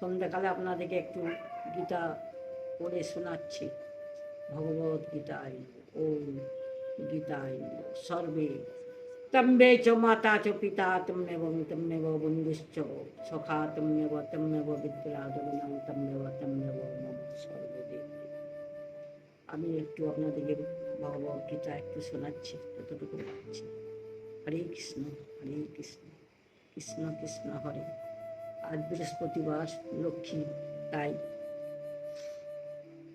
সন্ধ্যাকালে আপনাদেরকে একটু গীতা পড়ে শোনাচ্ছি। ভগবত গীতায় ও গীতায়, সর্বে। তম্বে চ মাতা চ পিতা তম্মেব তম্মেব বন্ধুশ্চ সখা তম্মেব তম্মেব বিদ্যাদরণং তম্মেব তম্মেব মম সর্বদেব আমি একটু আপনাদেরকে ভগবত গীতা একটু শোনাচ্ছি যতটুকু পাচ্ছি হরে কৃষ্ণ হরে কৃষ্ণ কৃষ্ণ কৃষ্ণ, হরে। আজ বৃহস্পতিবার লক্ষ্মী, তাই।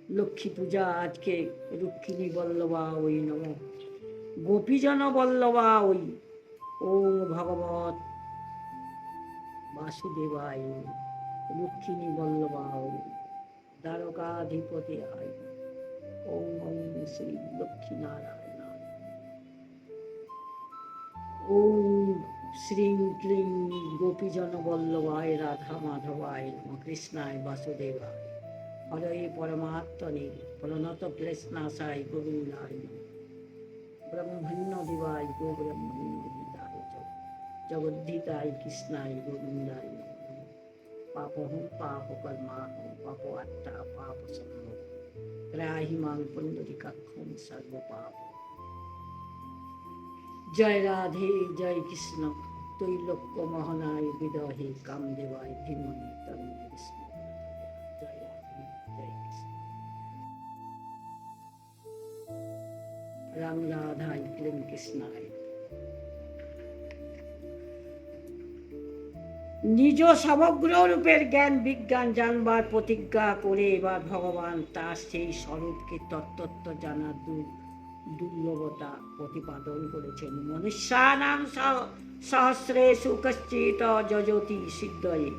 লক্ষ্মী পূজা আজকে রুক্মিণী বল্লভা ওই নম। গোপীজন বল্লভা ওই ওম ভগবত বাসুদেবায় রুক্মিণী বল্লভা ওই, দ্বারকাধিপতি আয়। ওম ওম শ্রী লক্ষ্মী নারায়ণ ওম শ্রীং ক্লিং গোপীজন বল্লভায় রাধা মাধবায় নম কৃষ্ণায় বাসুদেবায় হরে পরমাত্মনে প্রণত ক্লেশনাশায় গোবিন্দায় নমঃ। ব্রহ্মণ্য দিবায় গো ব্রহ্মণ্য হিতায় চ জগদ্ধিতায় কৃষ্ণায় গোবিন্দায় নমঃ। পাপহং পাপ কর্মাহং পাপ আত্মা পাপ সম্ভব ত্রাহি মাং পুণ্ডরিকাক্ষম সর্ব পাপ জয় রাধে, জয় কৃষ্ণ। তৈলক্য মহনায় বিদহে কামদেবায় জয় কৃষ্ণ। রাম রাধায় প্রেম কৃষ্ণায়। নিজ সমগ্র রূপের জ্ঞান, বিজ্ঞান জানবার প্রতিজ্ঞা করে এবার ভগবান তার সেই স্বরূপকে তত্ত্ব জানার দূর দুর্লভতা প্রতিপাদন করেছেন। মনুষ্যানাং সহ- সুকশ্চিত কশ্চিত যজতি সিদ্ধয়ে।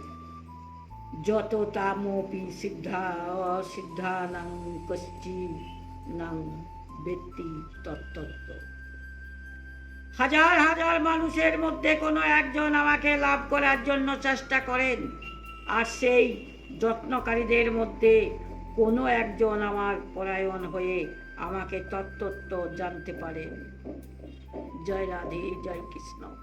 যত তামপি সিদ্ধা অসিদ্ধানাং কশ্চিনাং ব্যক্তি তত্ত্ব হাজার হাজার মানুষের মধ্যে কোনো একজন আমাকে লাভ করার জন্য চেষ্টা করেন, আর সেই যত্নকারীদের মধ্যে কোনো একজন আমার পরায়ণ হয়ে আমাকে তত্ত্ব জানতে পারেন জয় রাধে, জয় কৃষ্ণ।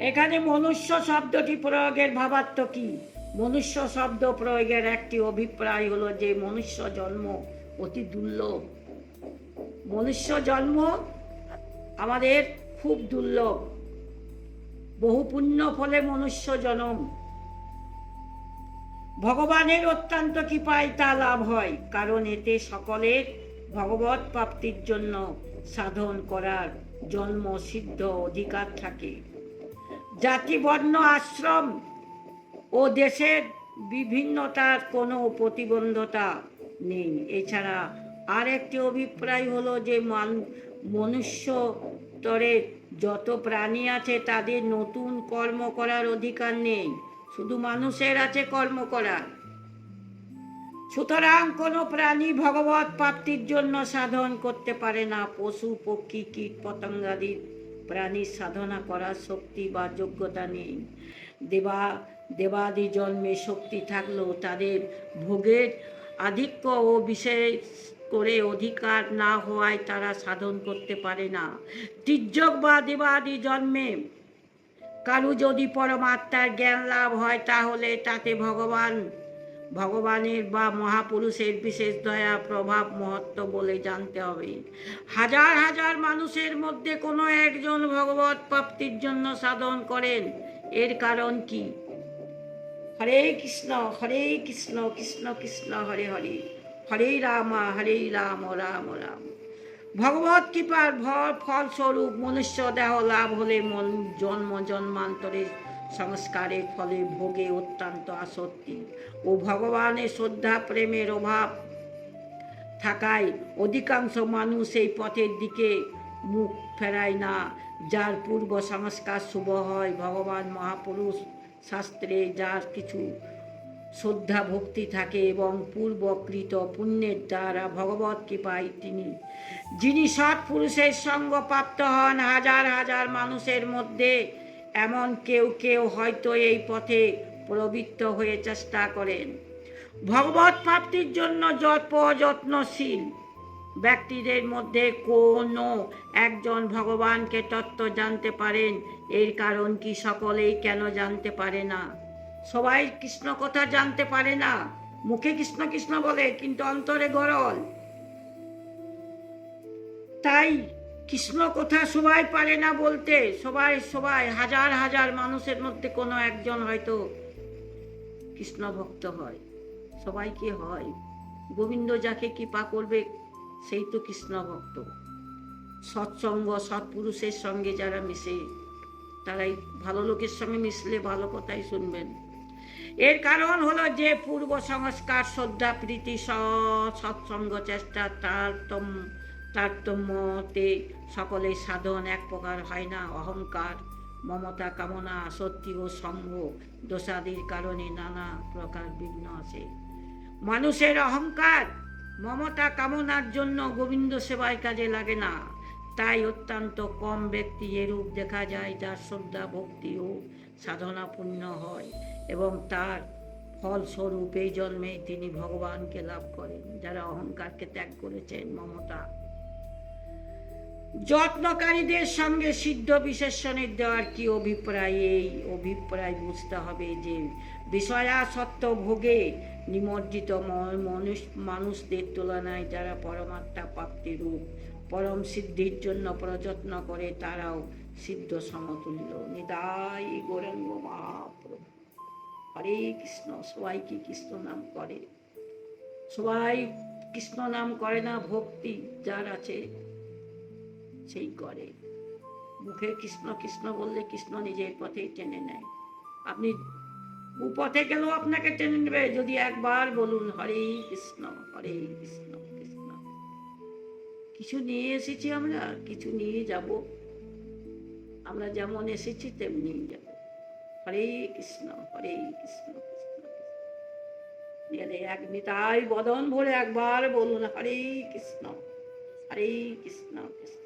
এখানে মনুষ্য শব্দটি প্রয়োগের ভাবার্থ কি? মনুষ্য শব্দ প্রয়োগের একটি অভিপ্রায় হলো যে মনুষ্য জন্ম অতি দুর্লভ। মনুষ্য জন্ম আমাদের খুব দুর্লভ। বহু পুণ্য ফলে মনুষ্য জন্ম। ভগবানের অত্যন্ত কৃপায় তা লাভ হয়, কারণ এতে সকলের ভগবত প্রাপ্তির জন্য সাধন করার জন্ম সিদ্ধ অধিকার থাকে। জাতিবর্ণ আশ্রম ও দেশের বিভিন্নতার কোনো প্রতিবন্ধতা নেই। এছাড়া আর একটি অভিপ্রায় হলো যে, মান মনুষ্য স্তরের যত প্রাণী আছে, তাদের নতুন কর্ম করার অধিকার নেই। শুধু মানুষের আছে কর্ম করার সুতরাং কোনো প্রাণী ভগবত প্রাপ্তির জন্য সাধন করতে পারে না। পশু, পক্ষী, কীট পতঙ্গাদির প্রাণীর সাধনা করার শক্তি বা যোগ্যতা নেই। দেবা, দেবাদি জন্মে শক্তি থাকলেও তাদের ভোগের আধিক্য ও বিশেষ করে অধিকার না হওয়ায় তারা সাধন করতে পারে না। তির্যক বা দেবাদি জন্মে কারু যদি পরমাত্মার জ্ঞান লাভ হয়, তাহলে তাতে ভগবান, ভগবানের বা মহাপুরুষের বিশেষ দয়া, প্রভাব, মহত্ব বলে জানতে হবে। হাজার হাজার মানুষের মধ্যে কোনো একজন ভগবত প্রাপ্তির জন্য সাধন করেন, এর কারণ কি? হরে কৃষ্ণ হরে কৃষ্ণ কৃষ্ণ কৃষ্ণ, হরে হরে। হরে রাম হরে রাম রাম রাম। ভগবত কৃপার ভর, ফলস্বরূপ মনুষ্য দেহ লাভ হলে মন জন্ম জন্মান্তরের সংস্কারের ফলে ভোগে অত্যন্ত আসক্তি। ও ভগবানের শ্রদ্ধা, প্রেমের অভাব থাকায় অধিকাংশ মানুষ এই পথের দিকে মুখ ফেরায় না। যার পূর্ব সংস্কার শুভ হয়, ভগবান মহাপুরুষ শাস্ত্রে যার কিছু শ্রদ্ধা ভক্তি থাকে এবং পূর্বকৃত পুণ্যের দ্বারা ভগবত কৃপায় তিনি। যিনি সৎ পুরুষের সঙ্গ প্রাপ্ত হন, হাজার হাজার মানুষের মধ্যে এমন কেউ কেউ হয়তো এই পথে প্রবৃত্ত হয়ে চেষ্টা করেন। ভগবত প্রাপ্তির জন্য যত যত্নশীল ব্যক্তিদের মধ্যে কোনো একজন ভগবানকে তত্ত্ব জানতে পারেন, এর কারণ কি সকলেই কেন জানতে পারে না? সবাই কৃষ্ণ কথা জানতে পারে না। মুখে কৃষ্ণ কৃষ্ণ বলে, কিন্তু অন্তরে গরল। তাই কৃষ্ণ কথা সবাই পারে না বলতে, সবাই সবাই, হাজার হাজার মানুষের মধ্যে কোনো একজন হয়তো কৃষ্ণ ভক্ত হয়। সবাই কি হয়? গোবিন্দ যাকে কৃপা করবে, সেই তো কৃষ্ণ ভক্ত। সৎসঙ্গ, সৎপুরুষের সঙ্গে যারা মিশে, তারাই ভালো লোকের সঙ্গে মিশলে ভালো কথাই শুনবেন। এর কারণ হলো যে পূর্ব সংস্কার শ্রদ্ধা, প্রীতি, সৎ সৎসঙ্গ, চেষ্টা তারতম্য তারতম্যতে সকলের সাধন এক প্রকার হয় না। অহংকার, মমতা, কামনা সত্যি ও সঙ্গ দোষাদির কারণে নানা প্রকার বিঘ্ন আছে মানুষের অহংকার, মমতা, কামনার জন্য গোবিন্দ সেবায় কাজে লাগে না। তাই অত্যন্ত কম ব্যক্তি এরূপ দেখা যায় যার শ্রদ্ধা, ভক্তি ও সাধনা পূর্ণ হয় এবং তার ফলস্বরূপ এই জন্মে তিনি ভগবানকে লাভ করেন, যারা অহংকারকে ত্যাগ করেছেন মমতা। যত্নকারীদের সঙ্গে সিদ্ধ বিশেষণের দেওয়ার কি অভিপ্রায়? এই অভিপ্রায় বুঝতে হবে যে বিষয়াসত্ব ভোগে নিমজ্জিত মানুষ মানুষদের তুলনায় যারা পরমাত্মা প্রাপ্তিরূপ, পরম সিদ্ধির জন্য প্রযত্ন করে তারাও সিদ্ধ সমতুল্য। নিদাই গৌরাঙ্গ মহাপ্রভু। হরে কৃষ্ণ, সবাই কি কৃষ্ণ নাম করে? সবাই কৃষ্ণ নাম করে না ভক্তি, যার আছে সেই করে। মুখে কৃষ্ণ কৃষ্ণ বললে কৃষ্ণ নিজের পথেই টেনে নেয়। আপনি পথে গেলেও আপনাকে টেনে নেবে। যদি একবার বলুন, হরে কৃষ্ণ হরে কৃষ্ণ কৃষ্ণ। কিছু নিয়ে এসেছি আমরা, কিছু নিয়ে যাব। আমরা যেমন এসেছি, তেমনি যাব হরে কৃষ্ণ হরে কৃষ্ণ কৃষ্ণ গেলে এক নিতাই বদন ভরে একবার বলুন, হরে কৃষ্ণ হরে কৃষ্ণ কৃষ্ণ।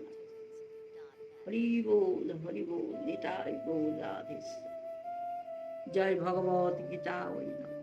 হরি বল হরি বল, নিতাই বল রাধেশ জয় ভগবত গীতা ওই জয়